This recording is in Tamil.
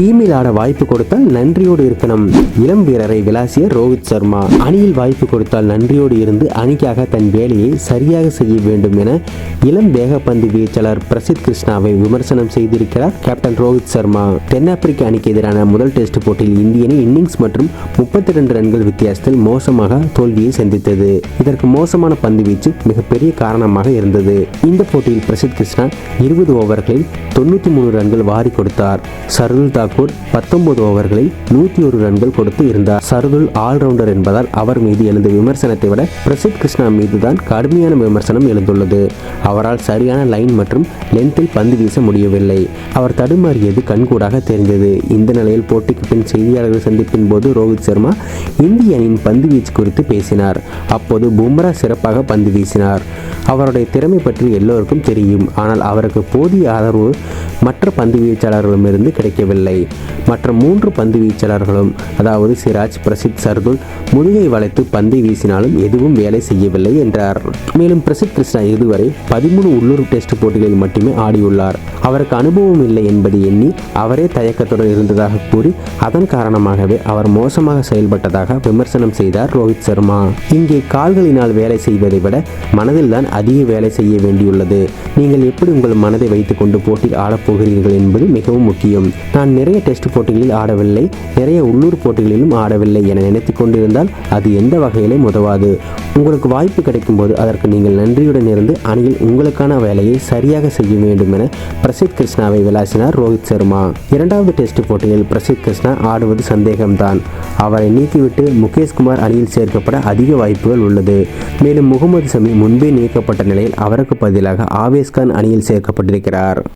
டீமில் ஆட வாய்ப்பு கொடுத்தால் நன்றியோடு இருக்கணும். இளம் வீரரை விளாசிய ரோஹித் சர்மா அணியில் வாய்ப்பு கொடுத்தால் நன்றியோடு இருந்து அணிக்காக தன் வேலையை சரியாக செய்ய வேண்டும் என இளம் வேகப்பந்து வீச்சாளர் பிரசித் கிருஷ்ணாவை விமர்சனம் செய்திருக்கிறார் கேப்டன் ரோஹித் சர்மா. தென்னாப்பிரிக்க அணிக்கு எதிரான முதல் டெஸ்ட் போட்டியில் இந்திய அணி இன்னிங்ஸ் மற்றும் முப்பத்தி ரெண்டு ரன்கள் வித்தியாசத்தில் மோசமாக தோல்வியை சந்தித்தது. இதற்கு மோசமான பந்து வீச்சு மிகப்பெரிய காரணமாக இருந்தது. இந்த போட்டியில் பிரசித் கிருஷ்ணா இருபது ஓவர்களில் தொண்ணூற்றி மூணு ரன்கள் வாரி கொடுத்தார். சர்துல் தாக்கூர் பத்தொன்பது ஓவர்களில் நூற்றி ஒரு ரன்கள் கொடுத்து இருந்தார். சர்துல் ஆல்ரவுண்டர் என்பதால் அவர் மீது எழுந்த விமர்சனத்தை விட பிரசித் கிருஷ்ணா மீது தான் கடுமையான விமர்சனம் எழுந்துள்ளது. அவரால் சரியான லைன் மற்றும் லென்த்தில் பந்து வீச முடியவில்லை. அவர் தடுமாறியது கண்கூடாக தெரிந்தது. இந்த நிலையில் போட்டிக்கு பின் செய்தியாளர்கள் சந்திப்பின் போது ரோஹித் சர்மா இந்திய அணியின் பந்து வீச்சு குறித்து பேசினார். அப்போது பும்ரா சிறப்பாக பந்து வீசினார். அவருடைய திறமை பற்றி எல்லோருக்கும் தெரியும். ஆனால் அவருக்கு போதிய ஆதரவு மற்ற பந்து வீச்சாளர்களிடமிருந்து கிடைக்கவில்லை. மற்ற மூன்று பந்து வீச்சாளர்களும் அதாவது சிராஜ் பிரசித் சர்துல் முதுகை வளைத்து பந்தை வீசினாலும் எதுவும் வேலை செய்யவில்லை என்றார். மேலும் பிரசித் கிருஷ்ணா இதுவரை பதிமூணு உள்ளூர் டெஸ்ட் போட்டிகளில் மட்டுமே ஆடியுள்ளார். அவருக்கு அனுபவம் இல்லை என்பதை எண்ணி அவரே தயக்கத்துடன் இருந்ததாக கூறி அதன் காரணமாகவே அவர் மோசமாக செயல்பட்டதாக விமர்சனம் செய்தார் ரோஹித் சர்மா. இங்கே கால்களினால் வேலை செய்வதை விட மனதில் தான் அதிக வேலை செய்ய வேண்டியுள்ளது. நீங்கள் எப்படி உங்கள் மனதை வைத்துக்கொண்டு போட்டியில் ஆடப்போகிறீர்கள் என்பது மிகவும் முக்கியம். நான் நிறைய டெஸ்ட் போட்டிகளில் ஆடவில்லை நிறைய உள்ளூர் போட்டிகளிலும் ஆடவில்லை என நினைத்து கொண்டிருந்தால் அது எந்த வகையிலும் உதவாது உங்களுக்கு வாய்ப்பு கிடைக்கும்போது அதற்கு நீங்கள் நன்றியுடன் இருந்து அணியில் உங்களுக்கான வேலையை சரியாக செய்ய வேண்டும் என பிரசித் கிருஷ்ணாவை விளாசினார் ரோஹித் சர்மா. இரண்டாவது டெஸ்ட் போட்டியில் பிரசித் கிருஷ்ணா ஆடுவது சந்தேகம்தான். அவரை நீக்கிவிட்டு முகேஷ்குமார் அணியில் சேர்க்கப்பட அதிக வாய்ப்புகள் உள்ளது. மேலும் முகமது சமி முன்பே நீக்கப்பட்ட நிலையில் அவருக்கு பதிலாக ஆவேஸ்கான் அணியில் சேர்க்கப்பட்டிருக்கிறார்.